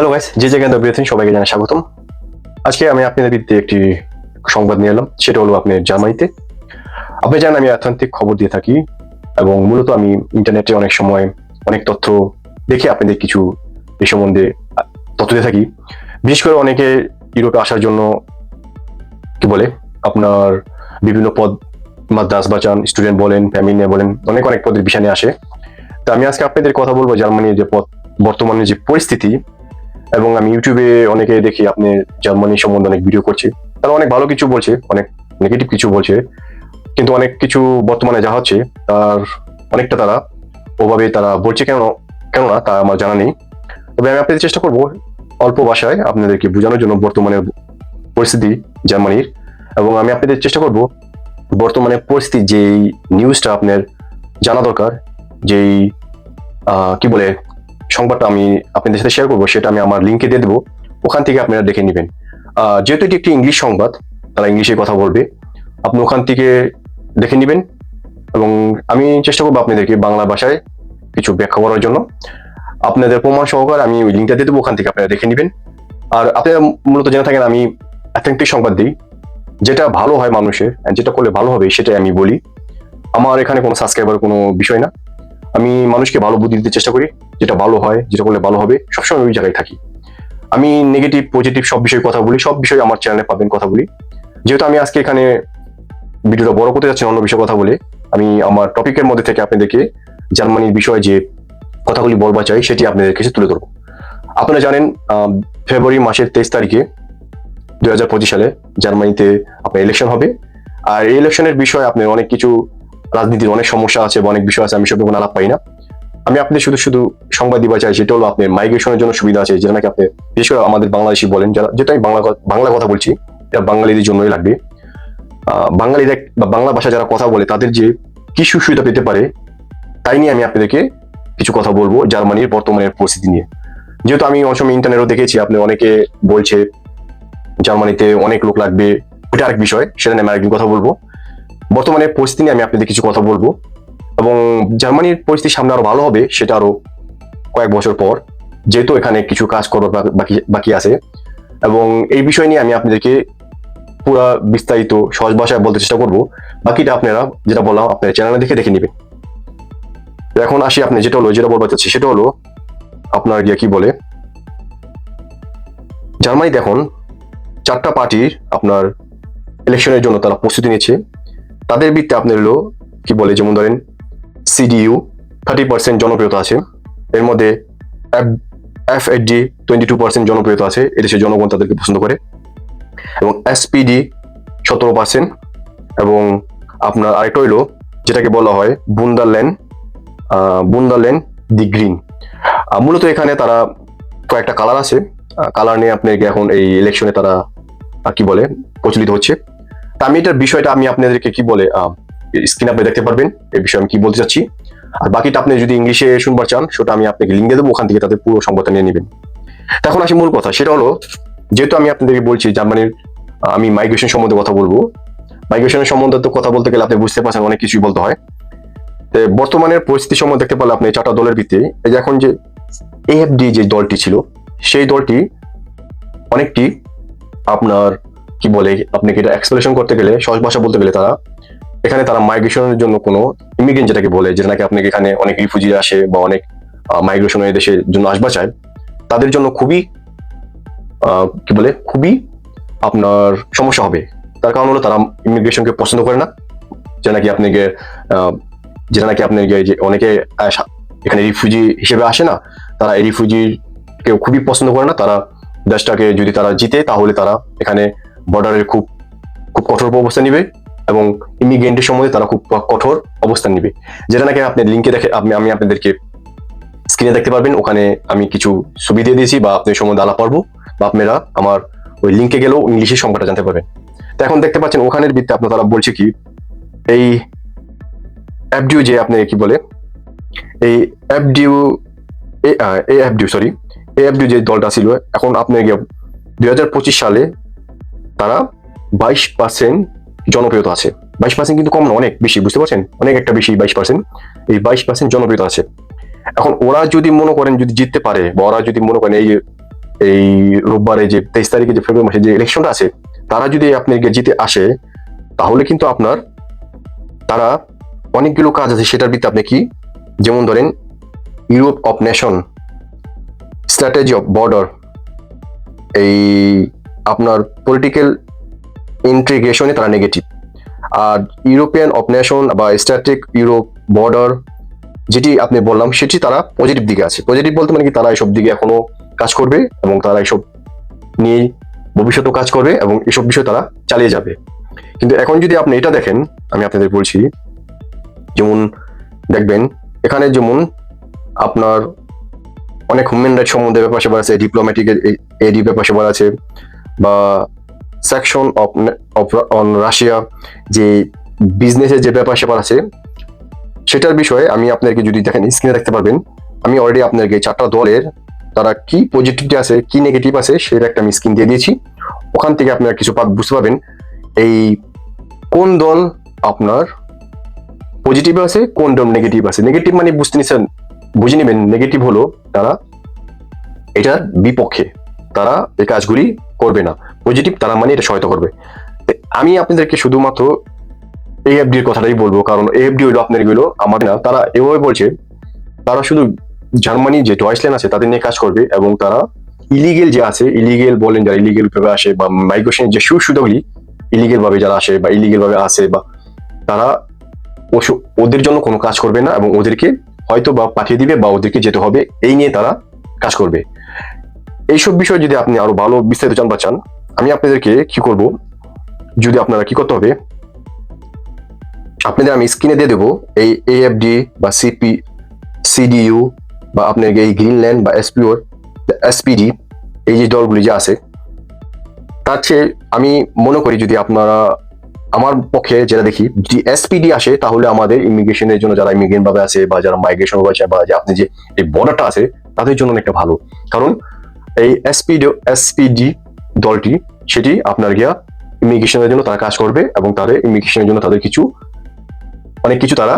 Hello guys যে জায়গায় বিরতিন সবাইকে জানাই স্বাগতম। আজকে আমি আপনাদের বিরুদ্ধে একটি সংবাদ নিয়ে এলাম। সেটা হলো আপনার জার্মানিতে। আপনি জানেন, আমি অর্থনৈতিক খবর দিয়ে থাকি এবং মূলত আমি ইন্টারনেটে অনেক সময় অনেক তথ্য দেখে আপনাদের কিছু এই সম্বন্ধে তথ্য দিয়ে থাকি। বিশেষ করে অনেকে ইউরোপে আসার জন্য কি বলে, আপনার বিভিন্ন পদ, মাদ্রাস বাঁচান, স্টুডেন্ট বলেন, ফ্যামিলি নিয়ে বলেন, অনেক অনেক পদের বিষয় নিয়ে আসে। তো আমি আজকে আপনাদের কথা বলব জার্মানির যে পথ বর্তমানে যে পরিস্থিতি এবং আমি ইউটিউবে অনেকে দেখি, আপনি জার্মানি সম্বন্ধে অনেক ভিডিও করছে। তারা অনেক ভালো কিছু বলছে, অনেক নেগেটিভ কিছু বলছে, কিন্তু অনেক কিছু বর্তমানে যা হচ্ছে, তার অনেকটা তারা ওভাবে তারা বলছে কেন, কেননা তা আমার জানা নেই। তবে আমি আপনাদের চেষ্টা করব অল্প ভাষায় আপনাদেরকে বোঝানোর জন্য বর্তমানে পরিস্থিতি জার্মানির, এবং আমি আপনাদের চেষ্টা করব বর্তমানে পরিস্থিতি যেই নিউজটা আপনার জানা দরকার, যেই কি বলে সংবাদটা আমি আপনাদের সাথে শেয়ার করব, সেটা আমি আমার লিঙ্কে দিয়ে দেবো, ওখান থেকে আপনারা দেখে নেবেন। যেহেতু এটি একটি ইংলিশ সংবাদ, তারা ইংলিশে কথা বলবে, আপনি ওখান থেকে দেখে নেবেন এবং আমি চেষ্টা করব আপনাদেরকে বাংলা ভাষায় কিছু ব্যাখ্যা করার জন্য। আপনাদের প্রমাণ সহকারে আমি ওই লিঙ্কটা দিয়ে দেবো, ওখান থেকে আপনারা দেখে নেবেন। আর আপনারা মূলত জেনে থাকেন, আমি অ্যাথেন্টিক সংবাদ দিই, যেটা ভালো হয় মানুষের যেটা করলে ভালো হবে, সেটাই আমি বলি। আমার এখানে কোনো সাবস্ক্রাইবার কোনো বিষয় না। আমি মানুষকে ভালো বুদ্ধি দিতে চেষ্টা করি। যেটা ভালো হয়, যেটা করলে ভালো হবে, সবসময় ওই জায়গায় থাকি। আমি নেগেটিভ পজিটিভ সব বিষয়ে কথা বলি, সব বিষয়ে আমার চ্যানেলে পাবেন কথা বলি। যেহেতু আমি আজকে এখানে ভিডিওটা বড় করতে যাচ্ছি অন্য বিষয়ে কথা বলে, আমি আমার টপিকের মধ্যে থেকে আপনাদেরকে জার্মানির বিষয়ে যে কথাগুলি বলবা চাই, সেটি আপনাদের কাছে তুলে ধরবো। আপনারা জানেন ফেব্রুয়ারি মাসের তেইশ তারিখে দুই হাজার পঁচিশ সালে জার্মানিতে আপনার ইলেকশন হবে। আর এই ইলেকশনের বিষয়ে আপনার অনেক কিছু রাজনীতির অনেক সমস্যা আছে বা অনেক বিষয় আছে, আমি সব আলাপ পাই না। আমি আপনি শুধু শুধু সংবাদ দিবা চাই, সেটা হলো আপনার মাইগ্রেশনের জন্য সুবিধা আছে, যেটা নাকি আপনি, বিশেষ করে আমাদের বাংলাদেশি বলেন, যারা যেটা আমি বাংলা বাংলা কথা বলছি, এটা বাঙালিদের জন্যই লাগবে। বাঙালিরা বা বাংলা ভাষা যারা কথা বলে, তাদের যে কি সুবিধা পেতে পারে, তাই নিয়ে আমি আপনাদেরকে কিছু কথা বলব, জার্মানির বর্তমানের পরিস্থিতি নিয়ে। যেহেতু আমি অনেক সময় ইন্টারনেটও দেখেছি, আপনি অনেকে বলছে, জার্মানিতে অনেক লোক লাগবে ওটা আরেক বিষয়, সেটা নিয়ে আমি আরেকদিন কথা বলব। বর্তমানে পরিস্থিতি নিয়ে আমি আপনাদের কিছু কথা বলব। এবং জার্মানির পরিস্থিতি সামনে আরও ভালো হবে, সেটা আরও কয়েক বছর পর। যেহেতু এখানে কিছু কাজ করবার বাকি বাকি আছে। এবং এই বিষয় নিয়ে আমি আপনাদেরকে পুরো বিস্তারিত, সহজ ভাষায় বলতে চেষ্টা করব। বাকিটা আপনারা যেটা বললাম, আপনার চ্যানেলে দেখে দেখে নেবেন। এখন আসি আপনি, যেটা হলো, যেটা বলতে চাচ্ছি, সেটা হলো আপনার গিয়ে কি বলে? জার্মানিতে এখন চারটা পার্টির আপনার ইলেকশনের জন্য তারা প্রস্তুতি নিচ্ছে। তাদের ভিত্তিতে আপনার হলো কি বলে, যেমন ধরেন সিডিইউ থার্টি পার্সেন্ট জনপ্রিয়তা আছে। এর মধ্যে F D twenty two percent জনপ্রিয়তা আছে। এদেশের জনগণ তাদেরকে পছন্দ করে। এবং এসপিডি সতেরো পার্সেন্ট এবং আপনার আরেকটা হইল, যেটাকে বলা হয় বুন্দারল্যান্ড বুন্দারল্যান্ড দি গ্রিন মূলত এখানে তারা কয়েকটা কালার আছে। কালার নিয়ে আপনি এখন এই ইলেকশনে তারা কি বলে, প্রচলিত হচ্ছে। তা আমি এটার বিষয়টা আমি আপনাদেরকে কি বলে স্ক্রিন আপনি দেখতে পারবেন। এই বিষয়ে আমি কি বলতে চাচ্ছি? আর বাকিটা আপনি যদি ইংলিশে শুনবার চান, সেটা আমি আপনাকে লিঙ্ক দেবো, ওখান থেকে তাদের পুরো সংবাদটা নিয়ে নেবেন। এখন আসি মূল কথা, সেটা হলো, যেহেতু আমি আপনাদেরকে বলছি জার্মানির আমি মাইগ্রেশন সম্বন্ধে কথা বলব মাইগ্রেশনের সম্বন্ধে তো কথা বলতে গেলে আপনি বুঝতে পারছেন, অনেক কিছুই বলতে হয়। বর্তমানের পরিস্থিতি সম্বন্ধে দেখতে পারলে আপনি চারটা দলের ভিত্তিতে, এই যে এখন যে এএফডি যে দলটি ছিল, সেই দলটি অনেকটি আপনার, কি বলে, আপনাকে এটা এক্সপ্লেশন করতে গেলে, সহজ ভাষা বলতে গেলে তারা এখানে তারা মাইগ্রেশনের জন্য কোনো ইমিগ্রেন্ট যেটাকে বলে, যেটা নাকি আপনাকে এখানে অনেক রিফিউজি আসে বা অনেক মাইগ্রেশন এই দেশের জন্য আসবা চায়, তাদের জন্য খুবই কি বলে, খুবই আপনার সমস্যা হবে। তার কারণ হলো তারা ইমিগ্রেশনকে পছন্দ করে না, যেটা নাকি আপনাকে যেটা নাকি আপনার যে অনেকে এখানে রিফিউজি হিসেবে আসে না, তারা এই রিফিউজি কেউ খুবই পছন্দ করে না। তারা দেশটাকে যদি তারা জিতে, তাহলে তারা এখানে বর্ডারের খুব খুব কঠোর অবস্থা নিবে। এবং ইমিগ্রেন্টের সম্বন্ধে তারা খুব কঠোর অবস্থান নিবে। যেটা নাকি আপনি লিঙ্কে দেখে, আপনি, আমি আপনাদেরকে স্ক্রিনে দেখতে পারবেন, ওখানে আমি কিছু ছবি দিয়ে দিয়েছি, বা আপনি সম্বন্ধে আলাপ পারব, বা আপনারা আমার ওই লিঙ্কে গেলেও ইংলিশের সংখ্যাটা জানতে পারবেন। তো এখন দেখতে পাচ্ছেন, ওখানের ভিত্তিতে আপনার তারা বলছে কি, এই অ্যাপডিউ যে আপনি কি বলে, এই অ্যাপডিউ এই অ্যাপডিউ সরি এই অ্যাপডিউ যে দলটা ছিল, এখন আপনি দুই হাজার পঁচিশ সালে তারা বাইশ পার্সেন্ট জনপ্রিয়তা আছে। বাইশ পার্সেন্ট কিন্তু কম না, অনেক বেশি, বুঝতে পারছেন? অনেক একটা বেশি বাইশ পার্সেন্ট এই বাইশ পার্সেন্ট জনপ্রিয়তা আছে। এখন ওরা যদি মনে করেন, যদি জিততে পারে, বা ওরা যদি মনে করেন এই যে, এই রোববারে যে তেইশ তারিখে যে ফেব্রুয়ারি মাসে যে ইলেকশনটা আছে, তারা যদি আপনাকে জিতে আসে, তাহলে কিন্তু আপনার, তারা অনেকগুলো কাজ আছে সেটার ভিত্তিতে আপনি কি, যেমন ধরেন Europe of nation strategy of border এই আপনার পলিটিক্যাল ইন্টিগ্রেশনে তারা নেগেটিভ আর ইউরোপিয়ান অফ নেশন বা স্ট্র্যাটেজিক ইউরোপ বর্ডার যেটি আপনি বললাম সেটি তারা পজিটিভ দিকে আছে পজিটিভ বলতে মানে কি তারা এসব দিকে এখনও কাজ করবে এবং তারা এসব নিয়ে ভবিষ্যতেও কাজ করবে এবং এসব বিষয় তারা চালিয়ে যাবে কিন্তু এখন যদি আপনি এটা দেখেন আমি আপনাদের বলছি যেমন দেখবেন এখানে যেমন আপনার অনেক হিউম্যান রাইট সম্বন্ধে ব্যাপার সেবার আছে ডিপ্লোম্যাটিক এডি ব্যাপার সেবার আছে বা সেকশন অফ অন রাশিয়া যে বিজনেসের যে ব্যাপার সেবার আছে, সেটার বিষয়ে আমি আপনাকে যদি দেখেন স্ক্রিনে দেখতে পারবেন, আমি অলরেডি আপনাকে এই চারটা দলের তারা কি পজিটিভিটি আছে, কি নেগেটিভ আছে, সেটা একটা আমি স্ক্রিন দিয়ে দিয়েছি। ওখান থেকে আপনারা কিছু বুঝতে পারবেন, এই কোন দল আপনার পজিটিভ আছে, কোন দল নেগেটিভ আছে। নেগেটিভ মানে বুঝতে নিচ্ছেন, বুঝে নেবেন নেগেটিভ হলো তারা এটার বিপক্ষে, তারা এই কাজগুলি করবে না। পজিটিভ তারা মানে এটা সহায়তা করবে। আমি আপনাদেরকে শুধুমাত্র এএফডি এর কথাটাই বলব, কারণ এএফডি হলো আপনারগুলো আমাদের না, তারা এভাবে বলছে, তারা শুধু জার্মানি যে ডয়েসল্যান্ড আছে, তাদের নিয়ে কাজ করবে এবং তারা ইলিগেল যে আছে ইলিগেল বলেন যারা ইলিগেল ভাবে আসে বা মাইগ্রেশন যে সুযোগ সুবিধাগুলি ইলিগেল ভাবে যারা আসে বা ইলিগেল ভাবে আসে বা তারা ওদের জন্য কোনো কাজ করবে না এবং ওদেরকে হয়তো বা পাঠিয়ে দিবে বা ওদেরকে যেতে হবে, এই নিয়ে তারা কাজ করবে। এইসব বিষয় যদি আপনি আরও ভালো বিস্তারিত জানতে চান, আমি আপনাদেরকে কি করব? যদি আপনারা কি করতে হবে, আপনাদের আমি স্ক্রিনে দিয়ে দেবো এই এএফডি বা সিপি সিডিইউ বা আপনার এই গ্রিনল্যান্ড বা এসপিওর এসপিডি এই যে দলগুলি যে আছে। তার চেয়ে আমি মনে করি যদি আপনারা, আমার পক্ষে যেটা দেখি, যদি এসপিডি আসে, তাহলে আমাদের ইমিগ্রেশনের জন্য যারা ইমিগ্রেন্ট ভাবে আছে বা যারা মাইগ্রেশন আছে বা যে আপনি যে এই বর্ডারটা আছে, তাদের জন্য অনেকটা ভালো। কারণ এই এসপিডি এসপিডি দলটি, সেটি আপনার গিয়া ইমিগ্রেশনের জন্য তারা কাজ করবে এবং তাদের ইমিগ্রেশনের জন্য তাদের কিছু, অনেক কিছু তারা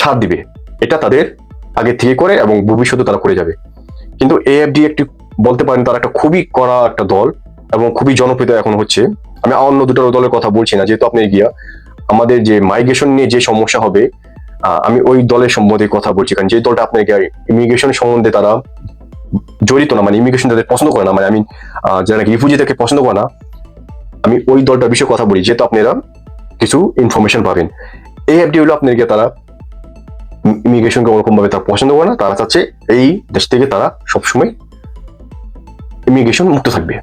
ছাড় দিবে। এটা তাদের আগে থেকে করে এবং ভবিষ্যতে তারা করে যাবে। কিন্তু এএফডি একটি বলতে পারেন তারা একটা খুবই কড়া একটা দল এবং খুবই জনপ্রিয় এখন হচ্ছে। আমি অন্য দুটো দলের কথা বলছি না, যেহেতু আপনি গিয়া আমাদের যে মাইগ্রেশন নিয়ে যে সমস্যা হবে আমি ওই দলের সম্বন্ধে কথা বলছি। কারণ যে দলটা আপনার ইমিগ্রেশন সম্বন্ধে তারা জড়িত না মানে ইমিগ্রেশন তাদের পছন্দ করে না মানে আমি যারা নাকি রিফিউজিদেরকে পছন্দ করে না, আমি ওই দলটার বিষয়ে কথা বলি, যেহেতু আপনারা কিছু ইনফরমেশন পাবেন। এএফডি হলো আপনার গিয়ে তারা ইমিগ্রেশনকে ওরকম ভাবে তারা পছন্দ করে না, তারা চাচ্ছে এই দেশ থেকে তারা সবসময় ইমিগ্রেশন মুক্ত থাকবে।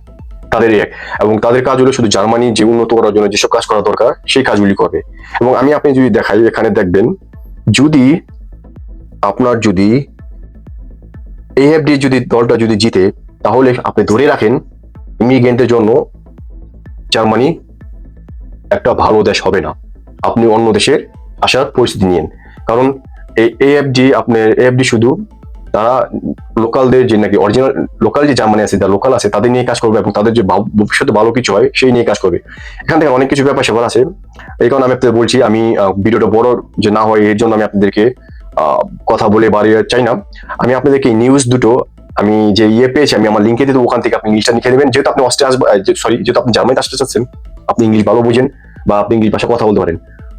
তাদের এক। এবং তাদের কাজ হলো শুধু জার্মানি, যে উন্নত করার জন্য যেসব কাজ করা দরকার, সেই কাজগুলি করবে। এবং আমি আপনি যদি দেখাই, এখানে দেখবেন, যদি, আপনার যদি এএফডি যদি দলটা যদি জিতে, তাহলে আপনি ধরে রাখেন ইমিগ্রেন্টের জন্য জার্মানি একটা ভালো দেশ হবে না। আপনি অন্য দেশের আসার পরিস্থিতি নিয়েন। কারণ এই এএফডি আপনার এএফডি শুধু তারা লোকালদের যে নাকি অরিজিনাল লোকাল যে জার্মানি আছে, যারা লোকাল আছে, তাদের নিয়ে কাজ করবে এবং তাদের যে ভাব- ভবিষ্যতে ভালো কিছু হয়, সেই নিয়ে কাজ করবে। এখান থেকে অনেক কিছু ব্যাপার সেবার আছে। এই কারণে আমি আপনাদের বলছি, আমি ভিডিওটা বড় যে না হয়, এর জন্য আমি আপনাদেরকে কথা বলে বাড়িয়ে চাই না। আমি আপনাদেরকে নিউজ দুটো আমি যে ইয়ে পেয়েছি, আমি আমার লিঙ্কে দেবো, ওখান থেকে আপনি ইংলিশটা লিখে দেবেন যেহেতু আপনি অস্ট্রে আসবেন সরি যেহেতু আপনি জার্মানিতে আসতে চাচ্ছেন, আপনি ইংলিশ ভালো বুঝেন বা আপনি ইংলিশ ভাষা কথা বলতে পারেন।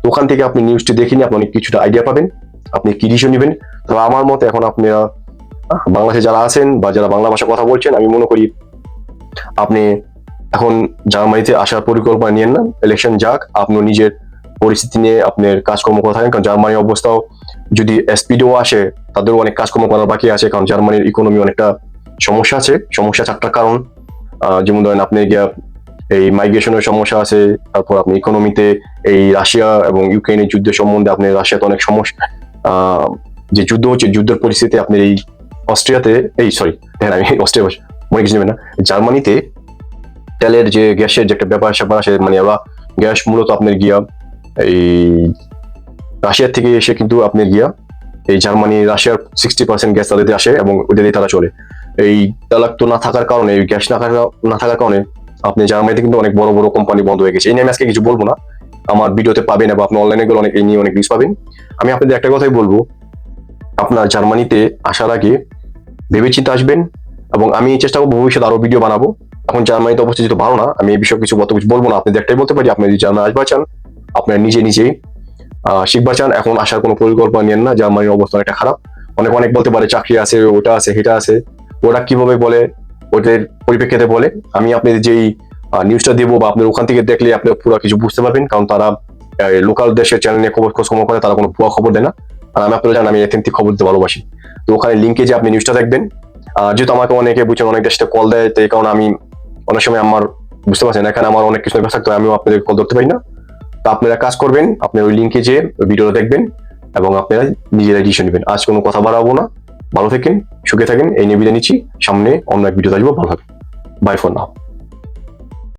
ওখান থেকে আপনি নিউজটি দেখে নিয়ে আপনি অনেক কিছুটা আইডিয়া পাবেন। আপনি কি ডিসিশন নেবেন? তবে আমার মতে এখন আপনারা বাংলাদেশে যারা আছেন বা যারা বাংলা ভাষা কথা বলছেন, আমি মনে করি আপনি এখন জার্মানিতে আসার পরিকল্পনা নিয়েন না। ইলেকশন যাক আপনি নিজের পরিস্থিতি নিয়ে আপনার কাজকর্ম কথা থাকেন কারণ জার্মানির অবস্থাও যদি এসপিডিও আসে, তাদেরও অনেক কাজকর্ম করার বাকি আছে, কারণ জার্মানির ইকোনমি অনেকটা সমস্যা আছে, সমস্যা চারটা কারণ। যেমন ধরেন আপনি গিয়া এই মাইগ্রেশনের সমস্যা আছে, তারপর আপনি ইকোনমিতে এই রাশিয়া এবং ইউক্রেনের যুদ্ধের সম্বন্ধে আপনি রাশিয়াতে অনেক সমস্যা যে যুদ্ধ হচ্ছে, যুদ্ধের পরিস্থিতি আপনি এই অস্ট্রিয়াতে, এই সরি দেখেন আমি অস্ট্রিয়া মনে কিছু না, জার্মানিতে তেলের যে গ্যাসের যে একটা ব্যাপার স্যাপার আছে মানে আবার গ্যাস মূলত আপনার গিয়া এই রাশিয়ার থেকে এসে কিন্তু আপনি গিয়া এই জার্মানি, রাশিয়ার সিক্সটি পার্সেন্ট গ্যাস তাদের আসে এবং ওদের তারা চলে। এই তো না থাকার কারণে, এই গ্যাস না থাকা না থাকার কারণে আপনি জার্মানিতে কিন্তু অনেক বড় বড় কোম্পানি বন্ধ হয়ে গেছে। এই নিয়ে আমি আজকে কিছু বলব না। আমার ভিডিওতে পাবেন এবং আপনি অনলাইনে গেলে অনেক এই নিয়ে অনেক নিউজ পাবেন। আমি আপনাদের একটা কথাই বলব। আপনার জার্মানিতে আসার আগে ভেবেচিন্তে আসবেন এবং আমি চেষ্টা করব ভবিষ্যতে আরও ভিডিও বানাবো। এখন জার্মানিতে অবস্থা যেহেতু ভালো না। আমি এই বিষয়ে কিছু বলতে কিছু বলব না। আপনি একটাই বলতে পারি, আপনি যদি জার্মানি আসবার চান, আপনার নিজে নিজেই আহ, শিখবার চান এখন আসার কোনো পরিকল্পনা নেন না জার্মানির অবস্থা অনেকটা খারাপ। অনেক অনেক বলতে পারে চাকরি আছে ওটা আছে সেটা আছে। ওরা কীভাবে বলে ওদের পরিপ্রেক্ষিতে বলে। আমি আপনাদের যেই নিউজটা দেবো বা আপনার ওখান থেকে দেখলে আপনি পুরো কিছু বুঝতে পারবেন কারণ তারা লোকাল দেশের চ্যানেল নিয়ে খবর খোঁজ খবর করে তারা কোনো ভুয়া খবর দেয় না। আর আমি আপনারা জানেন আমি এথেন্টিক খবর দিতে ভালোবাসি। তো ওখানে লিঙ্কে যে আপনি নিউজটা দেখবেন যেহেতু আমাকে অনেকে বুঝছেন অনেক দেশে কল দেয় তো এই কারণে আমি অনেক সময় আমার বুঝতে পারছেন এখানে আমার অনেক কিছু ব্যাপার থাকতো আমিও আপনাদের কল ধরতে পারি না। তো আপনারা কাজ করবেন আপনি ওই লিঙ্কে যে ভিডিওটা দেখবেন এবং আপনারা নিজেরা ডিসিশন নেবেন। আজ কোনো কথা বাড়াবো না। ভালো থাকেন, সুখে থাকেন, এই নিয়ে বিদায় নিচ্ছি। সামনে অন্য এক ভিডিও আসব। ভালো থাকবেন বাই ফর নাও